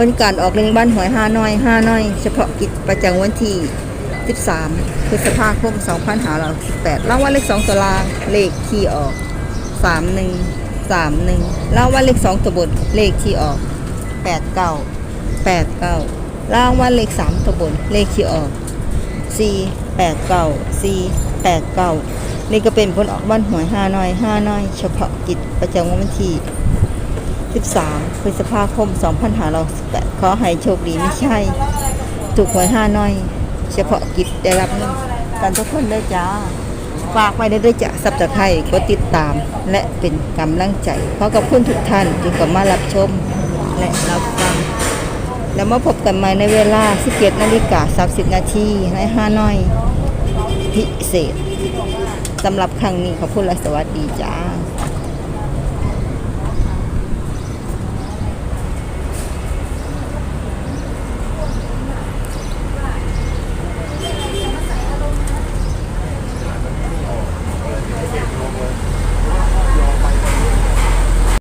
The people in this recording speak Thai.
ผลการออกเลงบ้านหวยห้าน้อยห้าน้อย เฉพาะกิจประจำวันที่ 13 พฤษภาคม2568รางวัลเลข 2 ตัวล่างเลขที่ออก 31 31รางวัลเลข 2 ตัวบนเลขที่ออก 89 89รางวัลเลข 3 ตัวบนเลขที่ออก4 89 4 89นี่ก็เป็นผลออกบ้านหวยห้าน้อยห้าน้อย เฉพาะกิจประจำวันที่ 13พฤษภาคม2568ขอให้โชคดีไม่ใช่ ถูกหวยห้าน้อย เฉพาะกิจได้รับเงินกันทุกคนเลยจ้า ฝากไว้ได้ด้วยจ้ะสับตะไคร้กดติดตามและเป็นกำลังใจขอขอบคุณทุกท่านที่เข้ามารับชมและรับฟังแล้วมาพบกันใหม่ในเวลา 17นาฬิกา30 นาทีในห้าน้อย พิเศษสำหรับครั้งนี้ขอบคุณและสวัสดีจ้า